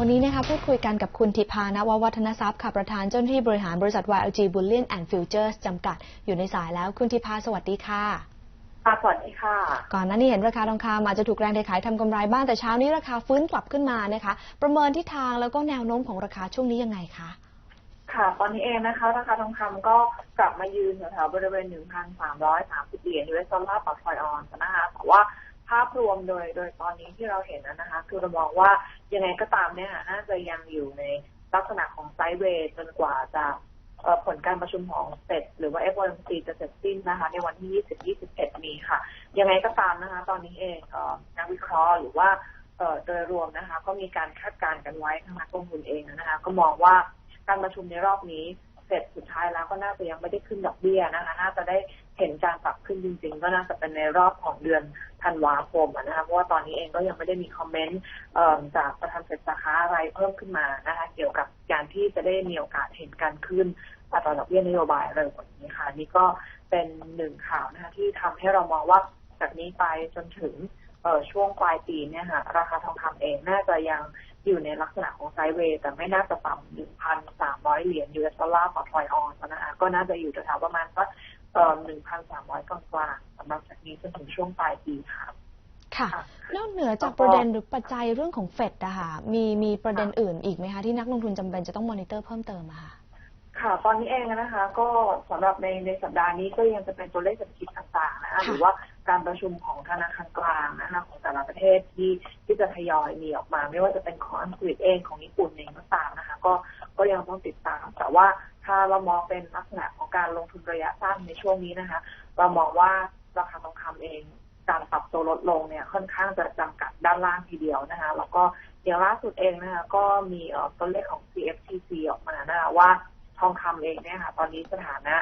วันนี้นะคะพูดคุยกันกับคุณทิพานววัฒนทรัพย์ค่ะประธานเจ้าหน้าที่บริหารบริษัท YLG Bullion and Futures จำกัดอยู่ในสายแล้วคุณทิพาสวัสดีค่ะค่ะสวัสดีค่ะ ก่อนหน้านี้เห็นราคาทองคำอาจจะถูกแรงเทขายทำกำไรบ้างแต่เช้านี้ราคาฟื้นกลับขึ้นมานะคะ ประเมินทิศทางแล้วก็แนวโน้มของราคาช่วงนี้ยังไงคะค่ะตอนนี้เองนะคะ ราคาทองคำก็กลับมายืนแถวๆบริเวณ 1,330 เหรียญ US ดอลลาร์ต่อทรอยออนซ์นะคะแต่ว่า ภาพรวมโดยโดยตอนนี้ที่เราเห็นนะคะ คือเรามองว่ายังไงก็ตามเนี่ยน่าจะยังอยู่ในลักษณะของไซด์เวย์จนกว่าจะผลการประชุมของเฟดหรือว่า FOMC จะเสร็จสิ้นนะคะ ในวันที่ 20-21 นี้ค่ะ ยังไงก็ตามนะคะ ตอนนี้เองนักวิเคราะห์หรือว่าโดยรวมนะคะ ก็มีการคาดการณ์กันไว้ทางนักลงทุนเองนะคะ ก็มองว่าการประชุมในรอบนี้เสร็จสุดท้ายแล้วก็น่าจะยังไม่ได้ขึ้นดอกเบี้ยนะคะ น่าจะได้ เห็นการปรับขึ้นจริง ๆ ก็น่าจะเป็นในรอบของเดือนธันวาคมนะคะเพราะว่าตอนนี้เองก็ยังไม่ได้มีคอมเมนต์จากประธานเฟดสาขาอะไรเพิ่มขึ้นมานะคะเกี่ยวกับการที่จะได้มีโอกาสเห็นการขึ้นอัตราดอกเบี้ยนโยบายเร็วกว่านี้ค่ะนี่ก็เป็นหนึ่งข่าวนะคะที่ทำให้เรามองว่าจากนี้ไปจนถึงช่วงปลายปีเนี่ยค่ะราคาทองคำเองน่าจะยังอยู่ในลักษณะของไซด์เวย์แต่ไม่น่าจะต่ำ1,300เหรียญ US ดอลลาร์ต่อทอยออนนะคะก็น่าจะอยู่แถวๆประมาณสัก เอ่อ1,300กลางๆสำหรับจากนี้จนถึงช่วงปลายปีค่ะค่ะค่ะนอกเหนือจากแล้วก็ประเด็นหรือปัจจัยเรื่องของเฟดอะค่ะมีมีประเด็นอื่นอีกไหมคะที่นักลงทุนจำเป็นจะต้องมอนิเตอร์เพิ่มเติมอะค่ะค่ะ ตอนนี้เองนะคะ ก็สำหรับในในสัปดาห์นี้ก็ยังจะเป็นตัวเลขเศรษฐกิจต่างๆนะคะค่ะหรือว่าการประชุมของธนาคารกลางนะคะของแต่ละประเทศที่ที่จะทยอยมีออกมา ไม่ว่าจะเป็นของอังกฤษเองของญี่ปุ่นเองก็ตามนะคะ ก็ก็ยังต้องติดตาม แต่ว่าถ้า เป็นลักษณะของการลงทุนระยะสั้นในช่วงนี้นะคะ เรามองว่าราคาทองคำเองการปรับตัวลดลงเนี่ยค่อนข้างจะจำกัดด้านล่างทีเดียวนะคะ แล้วก็อย่างล่าสุดเองนะคะก็มีตัวเลขของ CFTC ออกมานะคะว่าทองคำเองเนี่ยค่ะ ตอนนี้สถานะ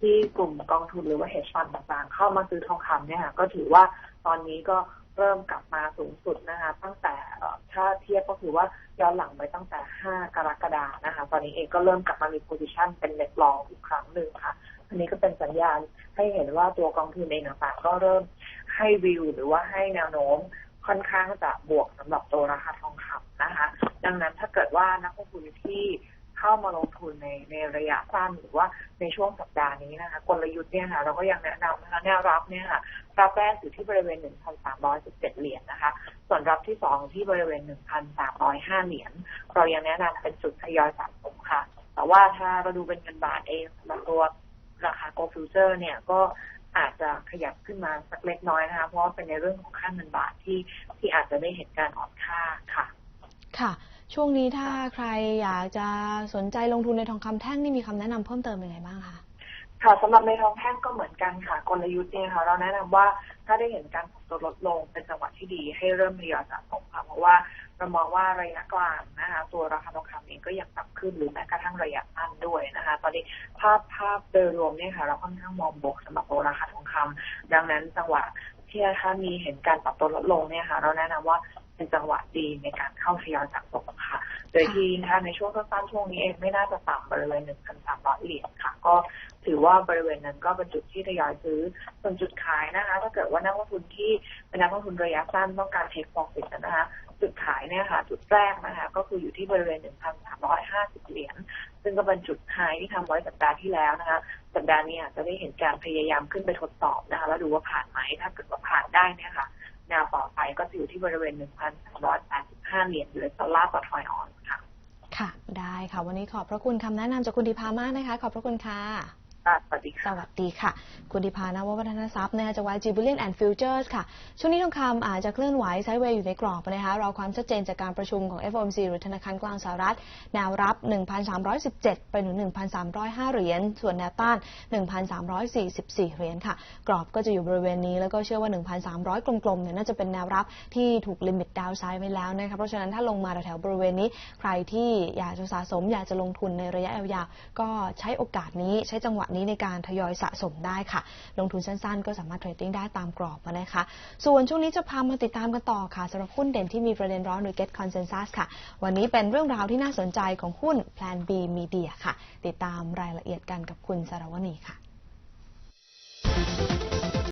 ที่กลุ่มกองทุนหรือว่า hedge fund ต่างๆ เข้ามาซื้อทองคำเนี่ยค่ะก็ถือว่าตอนนี้ก็ เริ่มกลับมาสูงสุดนะคะ ตั้งแต่ถ้าเทียบก็คือว่าย้อนหลังไปตั้งแต่ 5 กรกฎานะคะ ตอนนี้เองก็เริ่มกลับมามี position เป็นเน็ตลองอีกครั้งหนึ่งค่ะ อันนี้ก็เป็นสัญญาณให้เห็นว่าตัวกองทุนเองต่างๆก็เริ่มให้วิวหรือว่าให้แนวโน้มค่อนข้างจะบวกสำหรับตัวราคาทองคำนะคะ ดังนั้นถ้าเกิดว่านักลงทุนที่ เข้ามาลงทุนในในระยะสั้นหรือว่าในช่วงสัปดาห์นี้นะคะกลยุทธ์เนี่ยค่ะเราก็ยังแนะนำนะคะแนวรับเนี่ยค่ะรับแรกอยู่ที่บริเวณ 1,317 เหรียญนะคะ ส่วนรับที่สองที่บริเวณ 1,305 เหรียญเรายังแนะนำเป็นจุดทยอยสะสมค่ะ แต่ว่าถ้าเราดูเป็นเงินบาทเองสำหรับตัวราคาโกลฟิวเจอร์เนี่ยก็อาจจะขยับขึ้นมาสักเล็กน้อยนะคะ เพราะว่าเป็นในเรื่องของค่าเงินบาทที่ที่อาจจะได้เห็นการอ่อนค่าค่ะ ค่ะ ช่วงนี้ถ้าใครอยากจะสนใจลงทุนในทองคำแท่งนี่มีคำแนะนำเพิ่มเติมยังไงบ้างคะค่ะสำหรับในทองแท่งก็เหมือนกันค่ะกลยุทธ์เนี่ยค่ะเราแนะนำว่าถ้าได้เห็นการปรับตัวลดลงเป็นจังหวะที่ดีให้เริ่มทยอยสะสมค่ะเพราะว่าเรามองว่าระยะกลางนะคะตัวราคาทองคำเองก็ยังปรับขึ้นหรือแม้กระทั่งระยะสั้นด้วยนะคะ ตอนนี้ภาพภาพโดยรวมเนี่ยค่ะ เราค่อนข้างมองบวกสำหรับตัวราคาทองคำดังนั้นจังหวะที่ถ้ามีเห็นการปรับตัวลดลงเนี่ยค่ะ เราแนะนำว่า เป็นจังหวะดีในการเข้าทยอยสะสมค่ะ โดยที่ถ้าในช่วงสั้นๆช่วงนี้เองไม่น่าจะต่ำบริเวณ1,300เหรียญค่ะ ก็ถือว่าบริเวณนั้นก็เป็นจุดที่ทยอยซื้อส่วนจุดขายนะคะถ้าเกิดว่านักลงทุนที่เป็นนักลงทุนระยะสั้นต้องการเทค profit นะคะจุดขายเนี่ยค่ะ จุดแรกนะคะ ก็คืออยู่ที่บริเวณ 1,350 เหรียญ ซึ่งก็เป็นจุดไฮที่ทำไว้สัปดาห์ที่แล้วนะคะ สัปดาห์นี้จะได้เห็นการพยายามขึ้นไปทดสอบนะคะ แล้วดูว่าผ่านไหม ถ้าเกิดว่าผ่านได้เนี่ยค่ะ แนวต่อไปก็จะอยู่ที่บริเวณ 1,385 เหรียญ US ดอลลาร์ต่อทอยออนค่ะ ค่ะ ได้ค่ะ วันนี้ขอบพระคุณคำแนะนำจากคุณดิพามากนะคะ ขอบพระคุณค่ะ สวัสดีค่ะวัสดีค่ะ คุณดิพานววัฒนทรัพย์นะคะจาก YG Bullion and Futures ค่ะ ช่วงนี้ทองคำอาจจะเคลื่อนไหวไซด์เวย์อยู่ในกรอบนะคะรอความชัดเจนจากการประชุมของ FOMC หรือธนาคารกลางสหรัฐ แนวรับ 1,317 ไปถึง 1,305 เหรียญ ส่วนแนวต้าน 1,344 เหรียญค่ะ กรอบก็จะอยู่บริเวณนี้แล้วก็เชื่อว่า 1,300 กลมๆเนี่ยน่าจะเป็นแนวรับที่ถูกลิมิตดาวไซด์ไว้แล้วนะคะเพราะฉะนั้นถ้าลงมาแถวๆบริเวณนี้ ใครที่อยากจะสะสมอยากจะลงทุนในระยะยาวๆก็ใช้โอกาสนี้ใช้จังหวะนี้ในการทยอยสะสมได้ค่ะ ลงทุนสั้นๆ ก็สามารถเทรดดิ้งได้ตามกรอบนะคะ ส่วนช่วงนี้จะพามาติดตามกันต่อค่ะสำหรับหุ้นเด่นที่มีประเด็นร้อนหรือ Get Consensus ค่ะ วันนี้เป็นเรื่องราวที่น่าสนใจของหุ้น Plan B Media ค่ะ ติดตามรายละเอียดกันกับคุณสารวณีค่ะ